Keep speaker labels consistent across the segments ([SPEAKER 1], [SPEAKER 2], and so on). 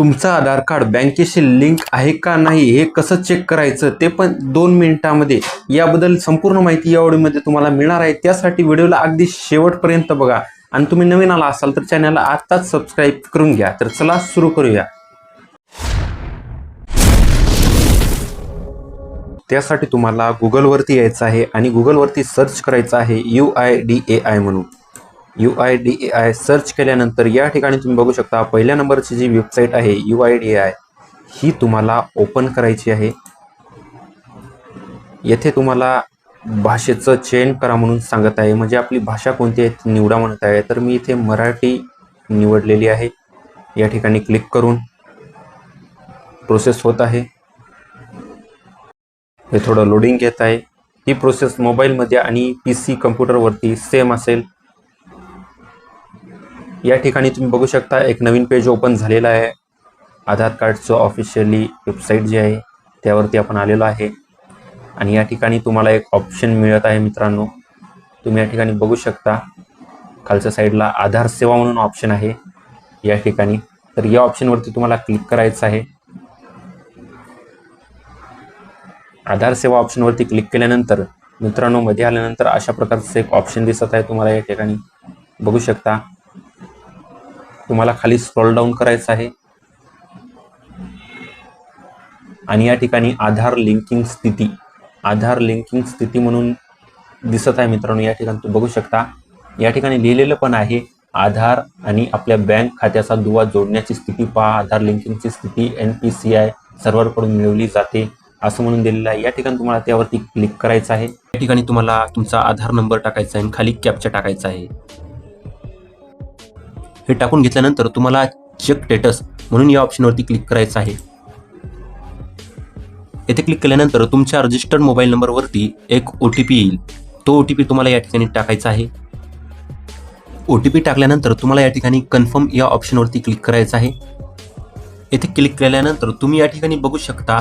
[SPEAKER 1] तुमचं आधार कार्ड बँकेशी लिंक आहे का नाही हे कसं चेक करायचं ते पण दोन मिनिटामध्ये याबद्दल संपूर्ण माहिती या व्हिडिओमध्ये तुम्हाला मिळणार आहे. त्यासाठी व्हिडिओला अगदी शेवटपर्यंत बघा. आणि तुम्ही नवीन आला असाल तर चॅनलला आत्ताच सबस्क्राईब करून घ्या. तर चला सुरू करूया. त्यासाठी तुम्हाला गुगलवरती यायचं आहे आणि गुगलवरती सर्च करायचं आहे U I D A I म्हणून. U I D A I search केल्यानंतर या ठिकाणी तुम्ही बघू शकता पहिल्या नंबरची जी वेबसाईट आहे U I D A I ही तुम्हाला ओपन करायची आहे. येथे तुम्हाला भाषेचं चयन करा म्हणून सांगत आहे. म्हणजे आपली भाषा कोणती आहे ती निवडा म्हणत आहे. तर मी इथे मराठी निवडलेली आहे. या ठिकाणी क्लिक करून प्रोसेस होत आहे. हे थोडं लोडिंग घेत आहे. ही प्रोसेस मोबाईलमध्ये आणि पी सी कम्प्युटरवरती सेम असेल. या ठिकाणी तुम्ही बघू शकता एक नवीन पेज ओपन झालेला आहे. आधार कार्डचं ऑफिशियली वेबसाईट जी आहे त्यावरती आपण आलेलो आहे. आणि या ठिकाणी तुम्हाला एक ऑप्शन मिळत आहे मित्रांनो. तुम्ही या ठिकाणी बघू शकता खालच्या साईडला आधार सेवा म्हणून ऑप्शन आहे. या ठिकाणी. तर या ऑप्शनवरती तुम्हाला क्लिक करायचं आहे. आधार सेवा ऑप्शनवरती क्लिक केल्यानंतर मित्रांनो मध्ये आल्यानंतर अशा प्रकारचं एक ऑप्शन दिसत आहे तुम्हाला या ठिकाणी. बघू शकता. तुम्हाला खाली स्क्रॉल डाऊन करायचं आहे. आणि या ठिकाणी आधार लिंकिंग स्थिती. आधार लिंकिंग स्थिती म्हणून दिसत आहे मित्रांनो या ठिकाणी तुम्ही बघू शकता. या ठिकाणी लिहिलेलं पण आहे आधार आणि आपल्या बँक खात्याचा दुवा जोडण्याची स्थिती पहा. आधार लिंकिंगची स्थिती एन पी सी आय सर्व्हरकडून मिळवली जाते असं म्हणून दिलेलं आहे. या ठिकाणी तुम्हाला त्यावरती क्लिक करायचं आहे. या ठिकाणी तुम्हाला तुमचा आधार नंबर टाकायचा आहे आणि खाली कॅप्चा टाकायचा आहे. हे टाकून घेतल्यानंतर तुम्हाला चेक स्टेटस म्हणून या ऑप्शनवरती क्लिक करायचं आहे. येथे क्लिक केल्यानंतर तुमच्या रजिस्टर्ड मोबाईल नंबरवरती एक ओ टी पी येईल. तो ओ टी पी तुम्हाला या ठिकाणी टाकायचा आहे. ओ टी पी टाकल्यानंतर तुम्हाला या ठिकाणी कन्फर्म या ऑप्शनवरती क्लिक करायचं आहे. येथे क्लिक केल्यानंतर तुम्ही या ठिकाणी बघू शकता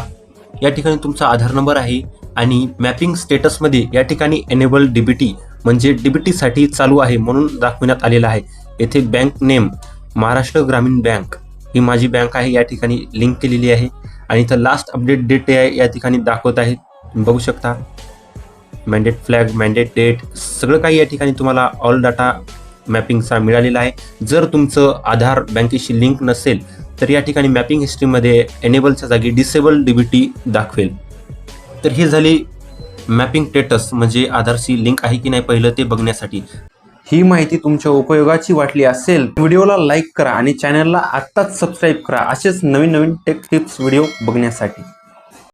[SPEAKER 1] या ठिकाणी तुमचा आधार नंबर आहे आणि मॅपिंग स्टेटसमध्ये या ठिकाणी एनेबल डीबीटी म्हणजे डीबीटीसाठी चालू आहे म्हणून दाखविण्यात आलेलं आहे. येथे बँक नेम महाराष्ट्र ग्रामीण बँक ही माझी बँक आहे. या ठिकाणी लिंक केलेली आहे. आणि इथं लास्ट अपडेट डेट आहे. या ठिकाणी दाखवत आहे. तुम्ही बघू शकता. मॅन्डेट फ्लॅग मॅन्डेट डेट सगळं काही या ठिकाणी तुम्हाला ऑल डाटा मॅपिंगचा मिळालेला आहे. जर तुमचं आधार बँकेशी लिंक नसेल तर या ठिकाणी मॅपिंग हिस्ट्रीमध्ये एनेबलच्या जागी डिसेबल डीबीटी दाखवेल. तर ही झाली मॅपिंग स्टेटस म्हणजे आधारशी लिंक आहे की नाही पहिलं ते बघण्यासाठी. ही माहिती तुमच्या उपयोगाची वाटली असेल व्हिडिओला लाईक करा आणि चॅनलला आत्ताच सबस्क्राईब करा. असेच नवीन नवीन टेक टिप्स व्हिडिओ बघण्यासाठी.